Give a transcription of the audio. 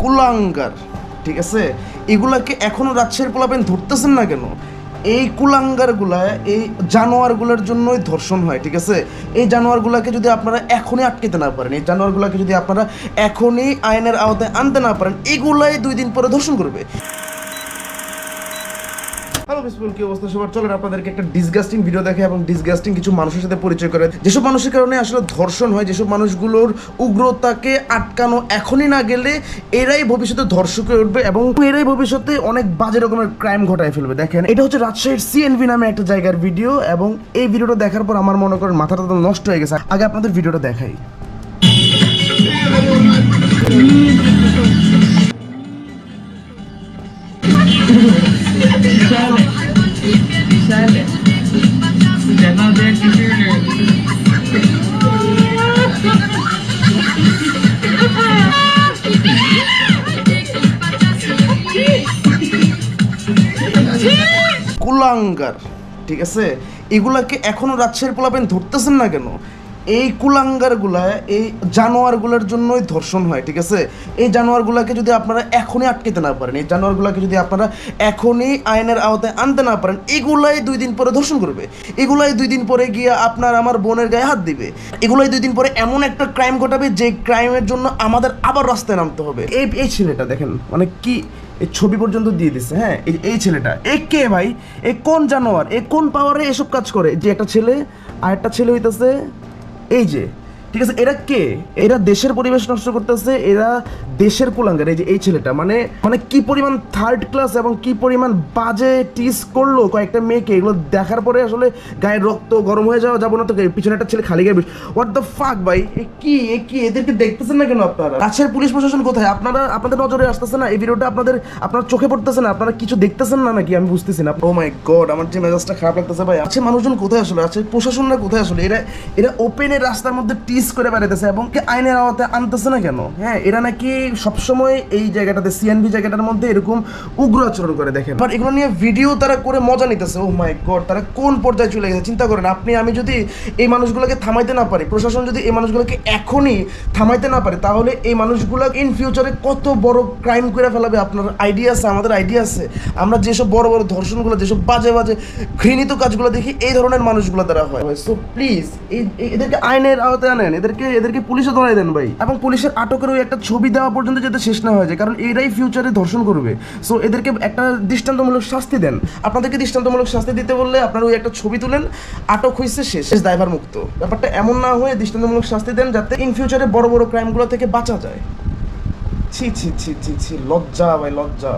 কুলাঙ্গার, ঠিক আছে? এগুলাকে এখনও রাজশাহীর পোলাপেন ধরতেছেন না কেন? এই কুলাঙ্গারগুলা, এই জানোয়ারগুলোর জন্যই ধর্ষণ হয়, ঠিক আছে? এই জানোয়ারগুলোকে যদি আপনারা এখনই আটকেতে না পারেন, এই জানোয়ারগুলোকে যদি আপনারা এখনই আইনের আওতায় আনতে না পারেন, এগুলাই দুই দিন পরে ধর্ষণ করবে। ধর্ষণ হয়, যেসব মানুষগুলোর উগ্রতাকে আটকানো এখনই না গেলে এরাই ভবিষ্যতে উঠবে এবং এরাই ভবিষ্যতে অনেক বাজে রকমের ক্রাইম ঘটায় ফেলবে। দেখেন, এটা হচ্ছে রাজশাহীর সিএনভি নামে একটা জায়গার ভিডিও এবং এই ভিডিওটা দেখার পর আমার মনে করেন মাথাটা নষ্ট হয়ে গেছে। আগে আপনাদের ভিডিওটা দেখাই। কুলাঙ্গার ঠিক আছে? এগুলাকে এখনও রাজশাহীর পোলাপেন ধরতেছেন না কেন? এই কুলাঙ্গারগুলা, এই জানোয়ারগুলোর জন্যই ধর্ষণ হয়, ঠিক আছে? এই জানোয়ারগুলোকে যদি আপনারা এখনই আটকেতে না পারেন, এই জানোয়ারগুলোকে যদি আপনারা এখনই আইনের আওতায় আনতে না পারেন, এগুলাই দুই দিন পরে ধর্ষণ করবে। এগুলাই দুই দিন পরে গিয়ে আপনার আমার বোনের গায়ে হাত দিবে। এগুলাই দুই দিন পরে এমন একটা ক্রাইম ঘটাবে, যে ক্রাইমের জন্য আমাদের আবার রাস্তায় নামতে হবে। এই এই ছেলেটা দেখেন মানে কি, এই ছবি পর্যন্ত দিয়ে দিচ্ছে হ্যাঁ? এই এই ছেলেটা, এ কে ভাই? এ কোন জানোয়ার? এ কোন পাওয়ারে এসব কাজ করে? যে একটা ছেলে আর একটা ছেলে হইতেছে এই যে ঠিক আছে এরা কে? এরা দেশের পরিবেশ নষ্ট করতেছে এরা দেশের কুলাঙ্গার এই যে এই ছেলেটা মানে মানে কি পরিমাণ থার্ড ক্লাস এবং কি পরিমাণ বাজে টিস করল কয়েকটা মেয়েকে, এগুলো দেখার পরে আসলে গায়ের রক্ত গরম হয়ে যাওয়া যাব না তো পিছনে একটা ছেলে খালি গায়ে হোয়াট দ্য ফাক ভাই? এ কি এ কি? এদেরকে দেখতেছেন না কেন আপনারা? রাজশাহীর পুলিশ প্রশাসন কোথায়? আপনারা, আপনাদের নজরে আসতেছে না? এই ভিডিওটা আপনাদের, আপনার চোখে পড়তেছে না? আপনারা কিছু দেখতেছেন না নাকি? আমি বুঝতেছি না। ও মাই গড আমার যে মেজাজটা খারাপ লাগতেছে ভাই। আছে মানুষজন কোথায় আসলে? আছে প্রশাসনরা কোথায় আসলে? এরা এরা ওপেনের রাস্তার মধ্যে টিস করে বেড়াইতেছে এবং আইনের আওতায় আনতেছে না কেন? হ্যাঁ এরা নাকি সবসময় এই জায়গাটাতে সিএনবি জায়গাটার মধ্যে এরকম উগ্র আচরণ করে দেখেন। বাট এগুলো নিয়ে ভিডিও তারা করে মজা নিতেছে। ও মাই গড তারা কোন পর্যায়ে চলে গেছে? চিন্তা করেন, আপনি, আমি যদি এই মানুষগুলোকে থামাইতে না পারি, প্রশাসন যদি এই মানুষগুলোকে এখনই থামাইতে না পারে, তাহলে এই মানুষগুলো ইন ফিউচারে কত বড় ক্রাইম করে ফেলাবে? আপনার আইডিয়া আছে, আমাদের আইডিয়া আছে। আমরা যেসব বড় বড় ধর্ষণগুলো, যেসব বাজে বাজে ঘৃণিত কাজগুলো দেখি, এই ধরনের মানুষগুলো দ্বারা হয়। সো প্লিজ এদেরকে আইনের আওতায় আনেন, এদেরকে এদেরকে পুলিশে ধরাই দেন ভাই। এবং পুলিশের আটকের ওই একটা ছবি দেওয়া পর্যন্ত যাতে শেষ না হয়ে যায়, কারণ এরাই ফিউচারে ধর্ষণ করবে। সো এদেরকে একটা দৃষ্টান্তমূলক শাস্তি দেন। আপনাদেরকে দৃষ্টান্তমূলক শাস্তি দিতে বললে আপনারা ওই একটা ছবি তুলেন, আটক হয়েছে শেষ শেষ দায়ভার মুক্ত। ব্যাপারটা এমন না হয়ে দৃষ্টান্তমূলক শাস্তি দেন যাতে ইন ফিউচারে বড় বড় ক্রাইমগুলো থেকে বাঁচা যায়। ছি ছি ছি ছি ছি, লজ্জা, ভাই, লজ্জা।